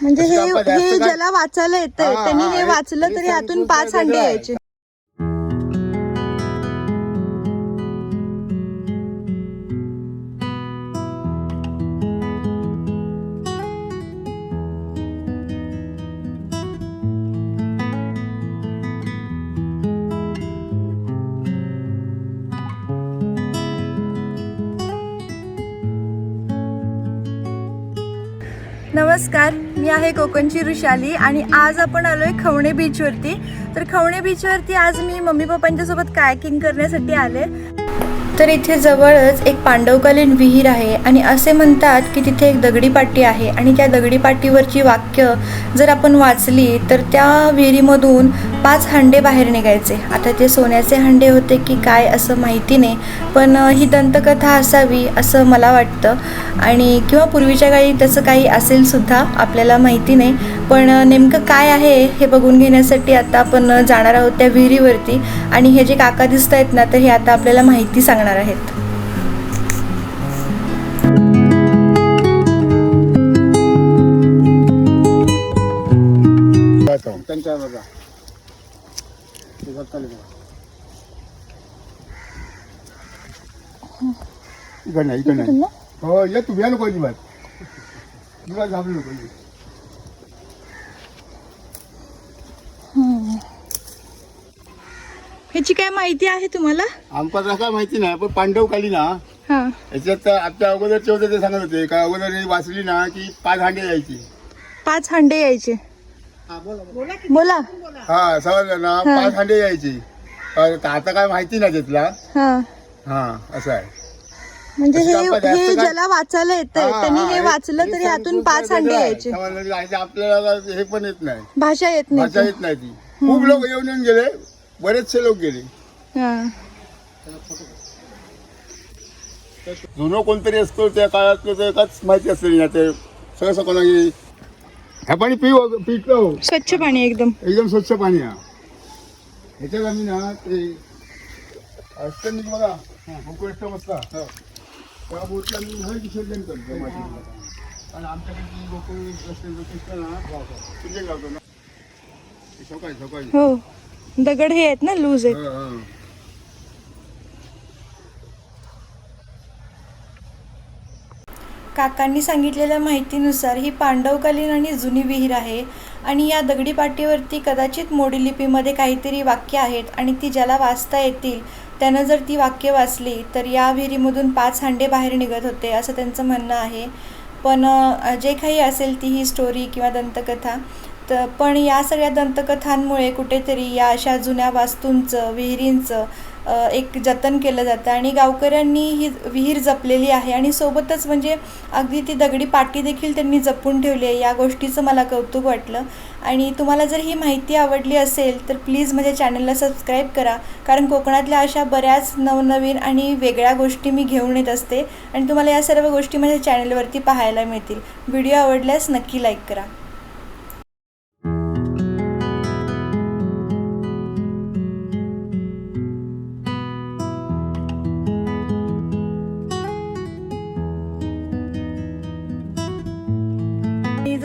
म्हणजे हे हे ज्याला वाचायला येतंय त्यांनी हा, वाचलं तरी यातून पाच अंडे. यायचे नमस्कार मी आहे कोकणची ऋषाली आणि आज आपण आलोय खवणे बीचवरती तर खवणे बीचवरती आज मी मम्मी पप्पांच्या सोबत कायकिंग करण्यासाठी आले. तर इथे जवळच एक पांडवकालीन विहीर आहे आणि असे म्हणतात की तिथे एक दगडी पाटी आहे आणि त्या दगडी पाटीवरची वाक्य जर आपण वाचली तर त्या विहिरीमधून पाच हंडे बाहेर निघायचे. आता ते सोन्याचे हंडे होते की काय असं माहिती नाही पण ही दंतकथा असावी असं मला वाटतं. आणि किंवा पूर्वीच्या काळी तसं काही असेल सुद्धा आपल्याला माहिती नाही. पण नेमकं काय आहे हे बघून घेण्यासाठी आता आपण जाणार आहोत त्या विहिरीवरती. आणि हे जे काका दिसत आहेत ना तर हे आता आपल्याला माहिती सांगणार आहेत. त्यांच्या बघा ते बघताले बघा. इकडं नाही इकडं नाही हो ये तू या नको अजिबात तुला. ह्याची काय माहिती आहे तुम्हाला आमचा काय माहिती नाही पण पांडव काली ना हा याच्यात आता अगोदरचे होते ते सांगत होते का अगोदर वाचली ना की पाच हांडे यायची पाच हंडे यायचे बोला हा समजलं ना. पाच हांडे यायची. आता काय माहिती नाही त्यातला हा. हा असं आहे. म्हणजे हे हे ज्याला वाचायला येतंय हा, त्यांनी हा, वाचलं तरी यातून पाच हंडे. यायचे. आपल्याला हे पण येत नाही. भाषा येत भाषा नाही येत नाही ती. खूप लोक येऊन येऊन गेले बरेचसे लोक गेले. हा. जुनं कोणतरी असतो त्या काळात तर एकाच माहिती असते ना ते सगळं सगळं हे हे पाणी पिऊ पितो स्वच्छ पाणी एकदम. एकदम स्वच्छ पाणी हा ह्याच्यात आम्ही ना ते असतं नाही बघा गोकुळ मस्त त्या बोटला मी हर विसर्जन करतो. आणि आमच्याकडे जी गोकुळ असते असतं ना लावतो सकाळी सकाळी. हो. दगड हे आहेत ना लूज आहेत हा, हा. काकांनी सांगितलेल्या माहितीनुसार ही पांडवकालीन आणि जुनी विहीर आहे आणि या दगडी पाटीवरती कदाचित मोडी लिपीमध्ये काहीतरी वाक्य आहेत आणि ती ज्याला वाचता येतील त्यानं जर ती वाक्य वाचली तर या विहिरीमधून पाच हांडे बाहेर निघत होते असं त्यांचं म्हणणं आहे. पण जे काही असेल ती ही स्टोरी किंवा दंतकथा. तर पण या सगळ्या दंतकथांमुळे कुठेतरी या अशा जुन्या वास्तूंचं विहिरींचं एक जतन केलं जातं आणि गावकऱ्यांनी ही विहीर जपलेली आहे आणि सोबतच म्हणजे अगदी ती दगडी पाटी देखील त्यांनी जपून ठेवली आहे या गोष्टीचं मला कौतुक वाटलं. आणि तुम्हाला जर ही माहिती आवडली असेल तर प्लीज माझ्या चॅनलला सबस्क्राईब करा कारण कोकणातल्या अशा बऱ्याच नवनवीन आणि वेगळ्या गोष्टी मी घेऊन येत असते आणि तुम्हाला या सर्व गोष्टी माझ्या चॅनलवरती पाहायला मिळतील. व्हिडिओ आवडल्यास नक्की लाईक करा.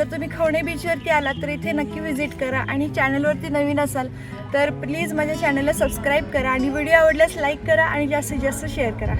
जर तुम्ही खवणे बीचवरती आलात तर इथे नक्की व्हिजिट करा आणि चॅनलवरती नवीन असाल तर प्लीज माझ्या चॅनलला सबस्क्राईब करा आणि व्हिडिओ आवडल्यास लाईक करा आणि जास्तीत जास्त शेअर करा.